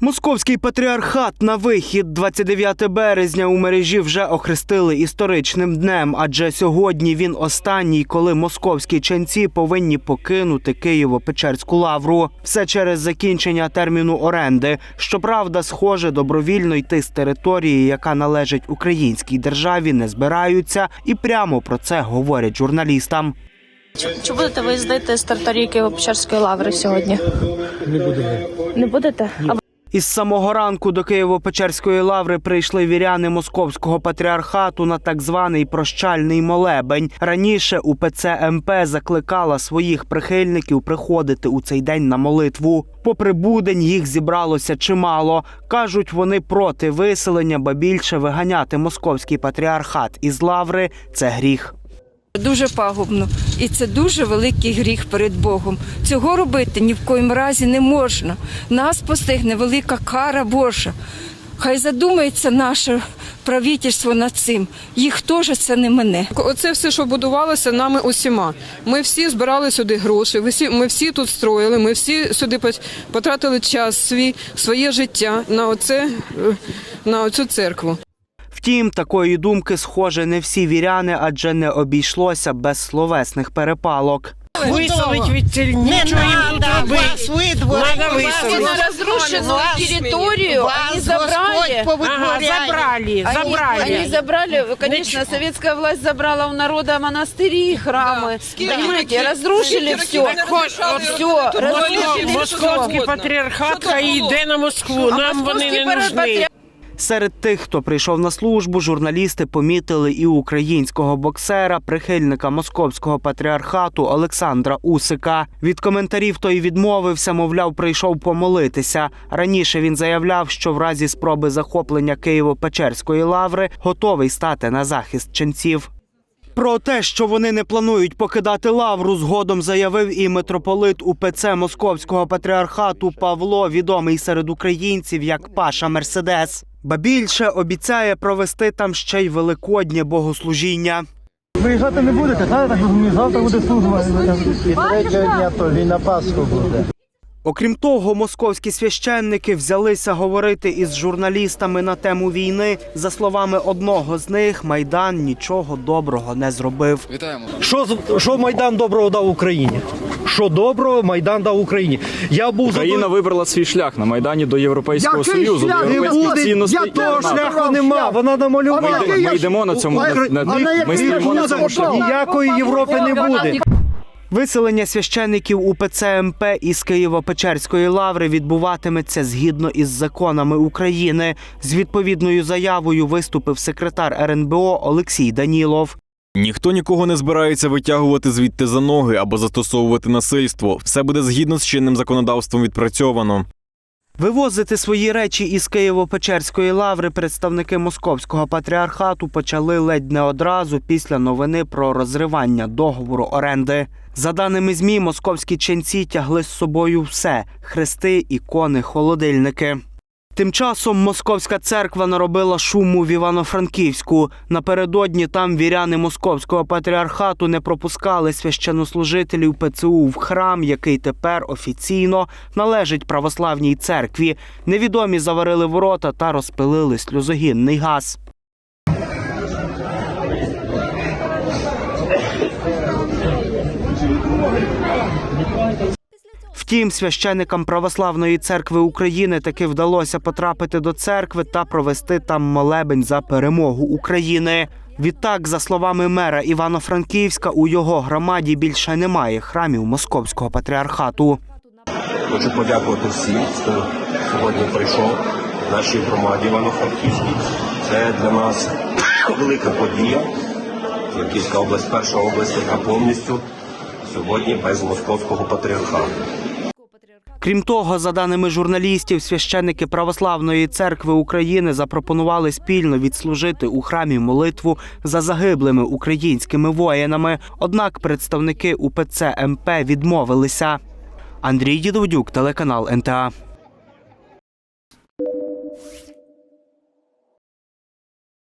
Московський патріархат на вихід 29 березня у мережі вже охрестили історичним днем, адже сьогодні він останній, коли московські ченці повинні покинути Києво-Печерську лавру. Все через закінчення терміну оренди. Щоправда, схоже, добровільно йти з території, яка належить українській державі, не збираються, і прямо про це говорять журналістам. Чи будете ви їздити з Тартарії Києво-Печерської лаври сьогодні? Не будемо. Не будете? Із самого ранку до Києво-Печерської лаври прийшли віряни московського патріархату на так званий прощальний молебень. Раніше УПЦ МП закликала своїх прихильників приходити у цей день на молитву. Попри будень їх зібралося чимало. кажуть, вони проти виселення, ба більше виганяти московський патріархат із лаври це гріх. Дуже пагубно, і це дуже великий гріх перед Богом. Цього робити ні в коїм разі не можна. Нас постигне велика кара Божа. Хай задумається наше правительство над цим. Їх теж це не мене. Оце все, що будувалося нами усіма. Ми всі збирали сюди гроші, ми всі, тут строїли, ми всі сюди потратили час свій, своє життя на оце, е, на оцю церкву. Втім, такої думки схоже не всі віряни, адже не обійшлося без словесних перепалок. Виселить від ціль нічого їм не робити. Вас выдворили. Надо выселить. Вас разрушенную вас- территорию вас они забрали. Господь Ага, повыдворяет. забрали, забрали. Они забрали, конечно, Ничего. советская власть забрала у народа монастыри, храмы. Понимаете, разрушили все. Все, разрушили Московський все. патріархат хай йде на Москву. Нам вони не Московський нужні. Серед тих, хто прийшов на службу, журналісти помітили і українського боксера, прихильника московського патріархату Олександра Усика. Від коментарів той відмовився, мовляв, прийшов помолитися. Раніше він заявляв, що в разі спроби захоплення Києво-Печерської лаври готовий стати на захист ченців. Про те, що вони не планують покидати лавру, згодом заявив і митрополит УПЦ Московського патріархату Павло, відомий серед українців як Паша Мерседес. Ба більше обіцяє провести там ще й великоднє богослужіння. Виїжджати не будете, так? Так розумію, завтра буде служба. І третього дня то він на Пасху буде. Окрім того, московські священники взялися говорити із журналістами на тему війни. За словами одного з них, майдан нічого доброго не зробив. Вітаємо Що, з- що Майдан доброго дав Україні? Що доброго Майдан дав Україні? Я був Україна вибрала свій шлях на майдані до Європейського Союзу, до не європейських буде, цінностей. я того шляху нема, вона намалювала. Ми, ми йдемо на цьому на, на, ми стоїмо на цьому шляху. Ніякої Європи не буде. Виселення священиків УПЦ МП із Києво-Печерської лаври відбуватиметься згідно із законами України. З відповідною заявою виступив секретар РНБО Олексій Данілов. Ніхто нікого не збирається витягувати звідти за ноги або застосовувати насильство. Все буде згідно з чинним законодавством відпрацьовано. Вивозити свої речі із Києво-Печерської лаври представники московського патріархату почали ледь не одразу після новини про розривання договору оренди. За даними змі, московські ченці тягли з собою все: хрести, ікони, холодильники. Тим часом московська церква наробила шуму в Івано-Франківську. Напередодні там віряни московського патріархату не пропускали священнослужителів ПЦУ в храм, який тепер офіційно належить православній церкві. Невідомі заварили ворота та розпилили сльозогінний газ. Втім, священикам Православної церкви України таки вдалося потрапити до церкви та провести там молебень за перемогу України. Відтак, за словами мера Івано-Франківська, у його громаді більше немає храмів московського патріархату. Хочу подякувати всім, хто сьогодні прийшов в нашій громаді Івано-Франківській. Це для нас велика подія. Франківська область, перша область, яка повністю сьогодні без московського патріархату. Крім того, за даними журналістів, священники Православної церкви України запропонували спільно відслужити у храмі молитву за загиблими українськими воїнами. Однак представники УПЦ МП відмовилися. Андрій Дідовдюк, телеканал НТА.